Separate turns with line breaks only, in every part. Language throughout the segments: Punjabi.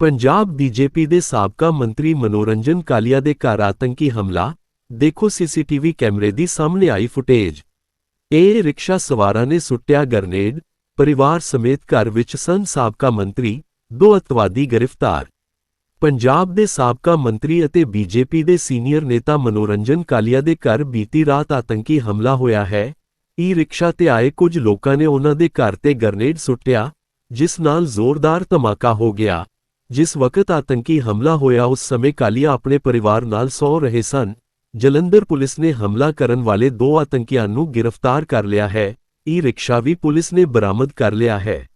ਪੰਜਾਬ ਬੀਜੇਪੀ ਦੇ ਸਾਬਕਾ ਮੰਤਰੀ ਮਨੋਰੰਜਨ ਕਾਲੀਆ ਦੇ ਘਰ ਆਤੰਕੀ ਹਮਲਾ, ਦੇਖੋ ਸੀਸੀਟੀਵੀ ਕੈਮਰੇ ਦੀ ਸਾਹਮਣੇ ਆਈ ਫੁਟੇਜ। ਇਹ ਰਿਕਸ਼ਾ ਸਵਾਰਾਂ ਨੇ ਸੁੱਟਿਆ ਗਰਨੇਡ, ਪਰਿਵਾਰ ਸਮੇਤ ਘਰ ਵਿੱਚ ਸਨ ਸਾਬਕਾ ਮੰਤਰੀ, ਦੋ ਅਤਵਾਦੀ ਗ੍ਰਿਫਤਾਰ। ਪੰਜਾਬ ਦੇ ਸਾਬਕਾ ਮੰਤਰੀ ਅਤੇ ਬੀਜੇਪੀ ਦੇ ਸੀਨੀਅਰ ਨੇਤਾ ਮਨੋਰੰਜਨ ਕਾਲੀਆ ਦੇ ਘਰ ਬੀਤੀ ਰਾਤ ਆਤੰਕੀ ਹਮਲਾ ਹੋਇਆ ਹੈ। ਈ ਰਿਕਸ਼ਾ ਤੇ ਆਏ ਕੁਝ ਲੋਕਾਂ ਨੇ ਉਹਨਾਂ ਦੇ ਘਰ ਤੇ ਗਰਨੇਡ ਸੁੱਟਿਆ, ਜਿਸ ਨਾਲ ਜ਼ੋਰਦਾਰ ਧਮਾਕਾ ਹੋ ਗਿਆ। ਜਿਸ ਵਕਤ ਆਤੰਕੀ ਹਮਲਾ ਹੋਇਆ ਉਸ ਸਮੇਂ ਕਾਲੀਆ ਆਪਣੇ ਪਰਿਵਾਰ ਨਾਲ ਸੌ ਰਹੇ ਸਨ। ਜਲੰਧਰ ਪੁਲਿਸ ਨੇ ਹਮਲਾ ਕਰਨ ਵਾਲੇ ਦੋ ਆਤੰਕੀਆਂ ਨੂੰ ਗ੍ਰਿਫਤਾਰ ਕਰ ਲਿਆ ਹੈ। ਈ ਰਿਕਸ਼ਾ ਵੀ ਪੁਲਿਸ ਨੇ ਬਰਾਮਦ ਕਰ ਲਿਆ ਹੈ।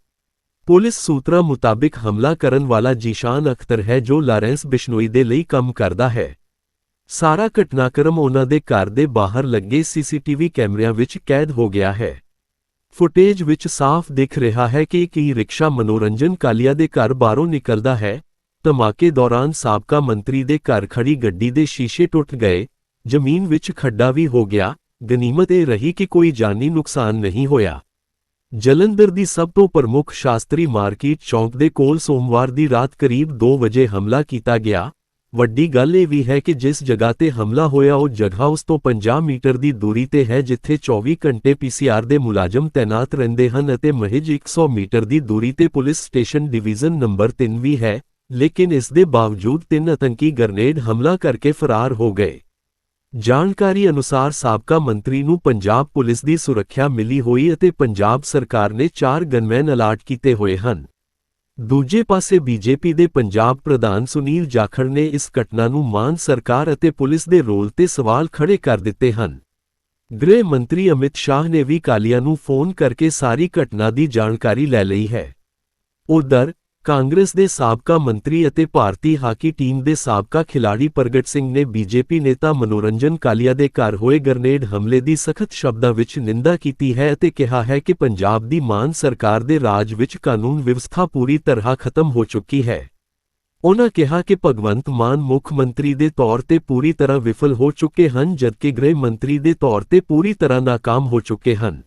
ਪੁਲਿਸ ਸੂਤਰਾਂ ਮੁਤਾਬਿਕ ਹਮਲਾ ਕਰਨ ਵਾਲਾ ਜੀਸ਼ਾਨ ਅਖਤਰ ਹੈ ਜੋ ਲਾਰੈਂਸ ਬਿਸ਼ਨੋਈ ਦੇ ਲਈ ਕੰਮ ਕਰਦਾ ਹੈ। ਸਾਰਾ ਘਟਨਾਕ੍ਰਮ ਉਹਨਾਂ ਦੇ ਘਰ ਦੇ ਬਾਹਰ ਲੱਗੇ ਸੀਸੀਟੀਵੀ ਕੈਮਰਿਆਂ ਵਿੱਚ ਕੈਦ ਹੋ ਗਿਆ ਹੈ। ਫੁਟੇਜ ਵਿੱਚ ਸਾਫ਼ ਦਿਖ ਰਿਹਾ ਹੈ ਕਿ ਇੱਕ ਰਿਕਸ਼ਾ ਮਨੋਰੰਜਨ ਕਾਲੀਆ ਦੇ ਘਰ ਬਾਹਰੋਂ ਨਿਕਲਦਾ ਹੈ। ਧਮਾਕੇ ਦੌਰਾਨ ਸਾਬਕਾ ਮੰਤਰੀ ਦੇ ਘਰ ਖੜੀ ਗੱਡੀ ਦੇ ਸ਼ੀਸ਼ੇ ਟੁੱਟ ਗਏ। ਜ਼ਮੀਨ ਵਿੱਚ ਖੱਡਾ ਵੀ ਹੋ ਗਿਆ। ਗਨੀਮਤ ਇਹ ਰਹੀ ਕਿ ਕੋਈ ਜਾਨੀ ਨੁਕਸਾਨ ਨਹੀਂ ਹੋਇਆ। ਜਲੰਧਰ ਦੀ ਸਭ ਤੋਂ ਪ੍ਰਮੁੱਖ ਸ਼ਾਸਤਰੀ ਮਾਰਕੀਟ ਚੌਂਕ ਦੇ ਕੋਲ ਸੋਮਵਾਰ ਦੀ ਰਾਤ ਕਰੀਬ 2 ਵਜੇ ਹਮਲਾ ਕੀਤਾ ਗਿਆ। ਵੱਡੀ ਗੱਲ ਇਹ ਵੀ ਹੈ ਕਿ ਜਿਸ ਜਗ੍ਹਾ ਤੇ ਹਮਲਾ ਹੋਇਆ, ਉਹ ਜਗ੍ਹਾ ਉਸ ਤੋਂ 50 ਮੀਟਰ ਦੀ ਦੂਰੀ ਤੇ ਹੈ, ਜਿੱਥੇ 24 ਘੰਟੇ ਪੀਸੀਆਰ ਦੇ ਮੁਲਾਜ਼ਮ ਤਾਇਨਾਤ ਰਹਿੰਦੇ ਹਨ ਅਤੇ ਮਹਿਜ 100 ਮੀਟਰ ਦੀ ਦੂਰੀ ਤੇ ਪੁਲਿਸ ਸਟੇਸ਼ਨ ਡਿਵੀਜ਼ਨ ਨੰਬਰ 3 ਵੀ ਹੈ, ਲੇਕਿਨ ਇਸ ਦੇ ਬਾਵਜੂਦ ਤਿੰਨ ਆਤੰਕੀ ਗ੍ਰਨੇਡ ਹਮਲਾ ਕਰਕੇ ਫਰਾਰ ਹੋ ਗਏ। ਜਾਣਕਾਰੀ ਅਨੁਸਾਰ ਸਾਬਕਾ ਮੰਤਰੀ ਨੂੰ ਪੰਜਾਬ ਪੁਲਿਸ ਦੀ ਸੁਰੱਖਿਆ ਮਿਲੀ ਹੋਈ ਅਤੇ ਪੰਜਾਬ ਸਰਕਾਰ ਨੇ ਚਾਰ ਗਨਮੈਨ ਅਲਾਟ ਕੀਤੇ ਹੋਏ ਹਨ। ਦੂਜੇ ਪਾਸੇ ਬੀਜੇਪੀ ਦੇ ਪੰਜਾਬ ਪ੍ਰਧਾਨ ਸੁਨੀਲ ਜਾਖੜ ਨੇ ਇਸ ਘਟਨਾ ਨੂੰ ਮਾਨ ਸਰਕਾਰ ਅਤੇ ਪੁਲਿਸ ਦੇ ਰੋਲ ਤੇ ਸਵਾਲ ਖੜੇ ਕਰ ਦਿੱਤੇ ਹਨ। ਗ੍ਰਹਿ ਮੰਤਰੀ ਅਮਿਤ ਸ਼ਾਹ ਨੇ ਵੀ ਕਾਲੀਆ ਨੂੰ ਫੋਨ ਕਰਕੇ ਸਾਰੀ ਘਟਨਾ ਦੀ ਜਾਣਕਾਰੀ ਲੈ ਲਈ ਹੈ। ਉਧਰ ਕਾਂਗਰਸ ਦੇ ਸਾਬਕਾ ਮੰਤਰੀ ਅਤੇ ਭਾਰਤੀ ਹਾਕੀ ਟੀਮ ਦੇ ਸਾਬਕਾ ਖਿਲਾੜੀ ਪ੍ਰਗਟ ਸਿੰਘ ਨੇ ਬੀਜੇਪੀ ਨੇਤਾ ਮਨੋਰੰਜਨ ਕਾਲੀਆ ਦੇ ਘਰ ਹੋਏ ਗ੍ਰਨੇਡ ਹਮਲੇ ਦੀ ਸਖਤ ਸ਼ਬਦਾਂ ਵਿੱਚ ਨਿੰਦਾ ਕੀਤੀ ਹੈ ਅਤੇ ਕਿਹਾ ਹੈ ਕਿ ਪੰਜਾਬ ਦੀ ਮਾਨ ਸਰਕਾਰ ਦੇ ਰਾਜ ਵਿੱਚ ਕਾਨੂੰਨ ਵਿਵਸਥਾ ਪੂਰੀ ਤਰ੍ਹਾਂ ਖਤਮ ਹੋ ਚੁੱਕੀ ਹੈ। ਉਨ੍ਹਾਂ ਕਿਹਾ ਕਿ ਭਗਵੰਤ ਮਾਨ ਮੁੱਖ ਮੰਤਰੀ ਦੇ ਤੌਰ ਤੇ ਪੂਰੀ ਤਰ੍ਹਾਂ ਵਿਫਲ ਹੋ ਚੁੱਕੇ ਹਨ, ਜਦਕਿ ਗ੍ਰਹਿ ਮੰਤਰੀ ਦੇ ਤੌਰ ਤੇ ਪੂਰੀ ਤਰ੍ਹਾਂ ਨਾਕਾਮ ਹੋ ਚੁੱਕੇ ਹਨ।